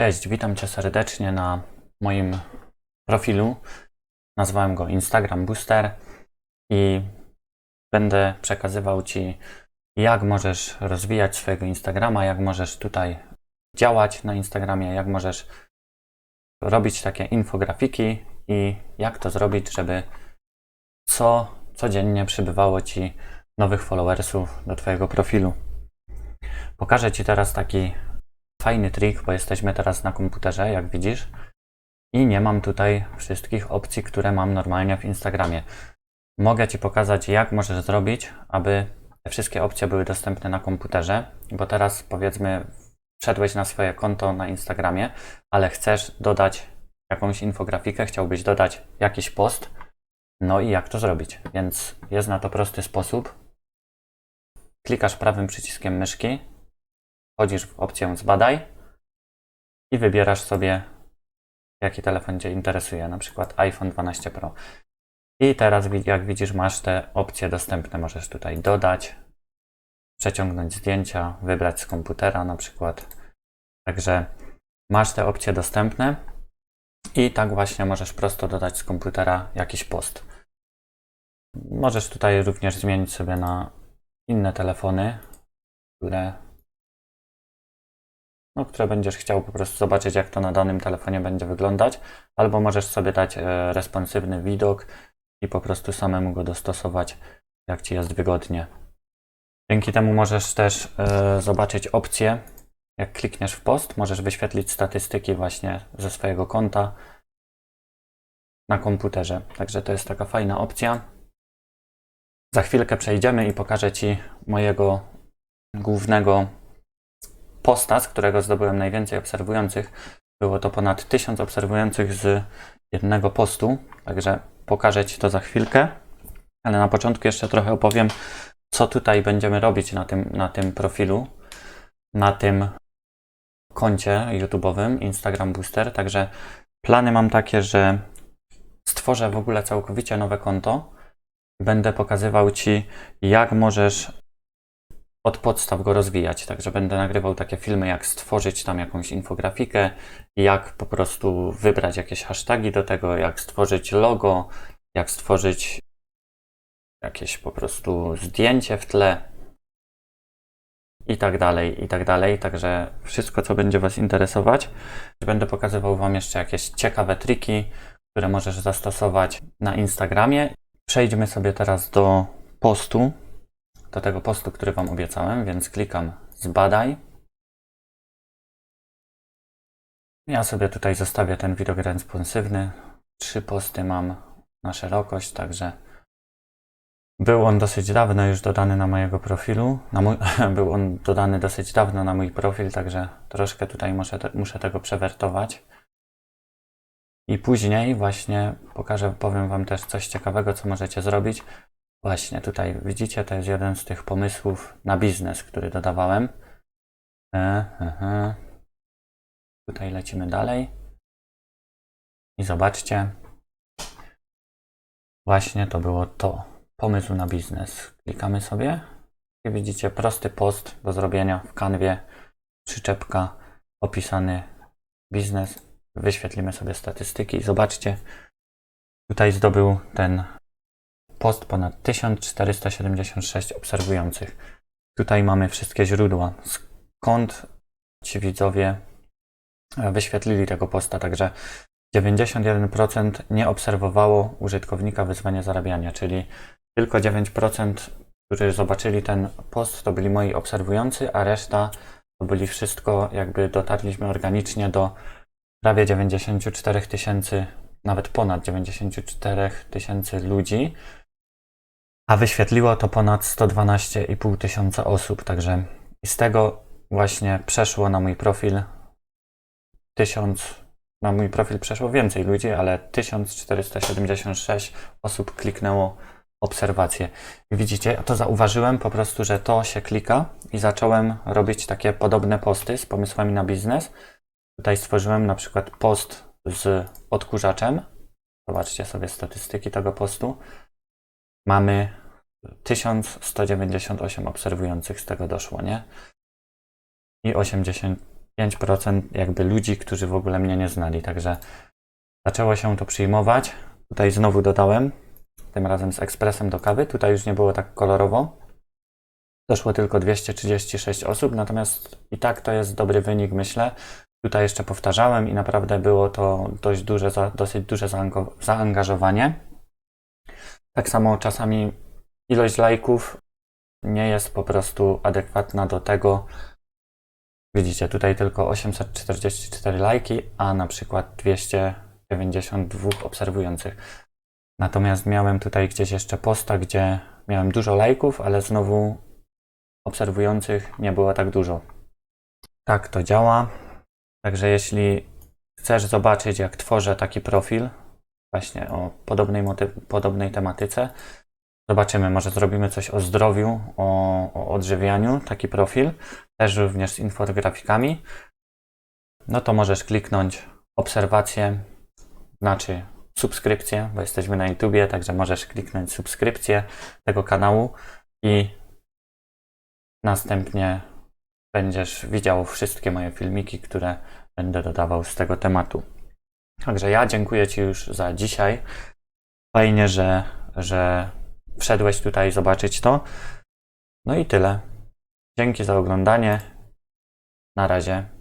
Cześć, witam Cię serdecznie na moim profilu. Nazwałem go Instagram Booster i będę przekazywał Ci, jak możesz rozwijać swojego Instagrama, jak możesz tutaj działać na Instagramie, jak możesz robić takie infografiki i jak to zrobić, żeby co codziennie przybywało Ci nowych followersów do Twojego profilu. Pokażę Ci teraz taki fajny trik, bo jesteśmy teraz na komputerze, jak widzisz. I nie mam tutaj wszystkich opcji, które mam normalnie w Instagramie. Mogę Ci pokazać, jak możesz zrobić, aby te wszystkie opcje były dostępne na komputerze, bo teraz powiedzmy, wszedłeś na swoje konto na Instagramie, ale chcesz dodać jakąś infografikę, chciałbyś dodać jakiś post, no i jak to zrobić? Więc jest na to prosty sposób. Klikasz prawym przyciskiem myszki, wchodzisz w opcję zbadaj i wybierasz sobie, jaki telefon Cię interesuje, na przykład iPhone 12 Pro. I teraz, jak widzisz, masz te opcje dostępne. Możesz tutaj dodać, przeciągnąć zdjęcia, wybrać z komputera na przykład. Także masz te opcje dostępne i tak właśnie możesz prosto dodać z komputera jakiś post. Możesz tutaj również zmienić sobie na inne telefony, które no, które będziesz chciał po prostu zobaczyć, jak to na danym telefonie będzie wyglądać, albo możesz sobie dać e, responsywny widok i po prostu samemu go dostosować, jak ci jest wygodnie. Dzięki temu możesz też e, zobaczyć opcje. Jak klikniesz w post, możesz wyświetlić statystyki właśnie ze swojego konta na komputerze. Także to jest taka fajna opcja. Za chwilkę przejdziemy i pokażę Ci mojego głównego posta, z którego zdobyłem najwięcej obserwujących. Było to ponad 1000 obserwujących z jednego postu, także pokażę Ci to za chwilkę. Ale na początku jeszcze trochę opowiem, co tutaj będziemy robić na tym, na tym profilu, na tym koncie YouTube'owym Instagram Booster. Także plany mam takie, że stworzę w ogóle całkowicie nowe konto. Będę pokazywał Ci, jak możesz od podstaw go rozwijać. Także będę nagrywał takie filmy, jak stworzyć tam jakąś infografikę, jak po prostu wybrać jakieś hasztagi do tego, jak stworzyć logo, jak stworzyć jakieś po prostu zdjęcie w tle i tak dalej, i tak dalej. Także wszystko, co będzie Was interesować. Będę pokazywał Wam jeszcze jakieś ciekawe triki, które możesz zastosować na Instagramie. Przejdźmy sobie teraz do postu, do tego postu, który Wam obiecałem, więc klikam zbadaj. Ja sobie tutaj zostawię ten widok responsywny. Trzy posty mam na szerokość, także był on dosyć dawno już dodany na mojego profilu. Na mój, był on dodany dosyć dawno na mój profil, także troszkę tutaj muszę, muszę tego przewertować. I później właśnie pokażę, powiem Wam też coś ciekawego, co możecie zrobić. Właśnie tutaj widzicie, to jest jeden z tych pomysłów na biznes, który dodawałem. E, e. Tutaj lecimy dalej. I zobaczcie. Właśnie to było to. Pomysł na biznes. Klikamy sobie. I widzicie prosty post do zrobienia w kanwie. Przyczepka, opisany biznes. Wyświetlimy sobie statystyki zobaczcie. Tutaj zdobył ten post ponad 1476 obserwujących. Tutaj mamy wszystkie źródła, skąd ci widzowie e, wyświetlili tego posta, także 91% nie obserwowało użytkownika wyzwania zarabiania, czyli tylko 9%, którzy zobaczyli ten post, to byli moi obserwujący, a reszta to byli wszystko, jakby dotarliśmy organicznie do prawie 94 tysięcy, nawet ponad 94 tysięcy ludzi, a wyświetliło to ponad 112,5 tysiąca osób, także z tego właśnie przeszło na mój profil 1000, na mój profil przeszło więcej ludzi, ale 1476 osób kliknęło obserwacje. Widzicie, to zauważyłem po prostu, że to się klika i zacząłem robić takie podobne posty z pomysłami na biznes. Tutaj stworzyłem na przykład post z odkurzaczem. Zobaczcie sobie statystyki tego postu. Mamy 1198 obserwujących z tego doszło, nie? I 80, 5% jakby ludzi, którzy w ogóle mnie nie znali. Także zaczęło się to przyjmować. Tutaj znowu dodałem, tym razem z ekspresem do kawy. Tutaj już nie było tak kolorowo. Doszło tylko 236 osób, natomiast i tak to jest dobry wynik, myślę. Tutaj jeszcze powtarzałem i naprawdę było to dość duże, dosyć duże zaangażowanie. Tak samo czasami ilość lajków nie jest po prostu adekwatna do tego. Widzicie, tutaj tylko 844 lajki, a na przykład 292 obserwujących. Natomiast miałem tutaj gdzieś jeszcze posta, gdzie miałem dużo lajków, ale znowu obserwujących nie było tak dużo. Tak to działa. Także jeśli chcesz zobaczyć, jak tworzę taki profil, właśnie o podobnej, podobnej tematyce, zobaczymy, może zrobimy coś o zdrowiu, o, o odżywianiu, taki profil, też również z infografikami, no to możesz kliknąć obserwację, znaczy subskrypcję, bo jesteśmy na YouTubie, także możesz kliknąć subskrypcję tego kanału i następnie będziesz widział wszystkie moje filmiki, które będę dodawał z tego tematu. Także ja dziękuję Ci już za dzisiaj. Fajnie, że, że wszedłeś tutaj zobaczyć to. No i tyle. Dzięki za oglądanie. Na razie.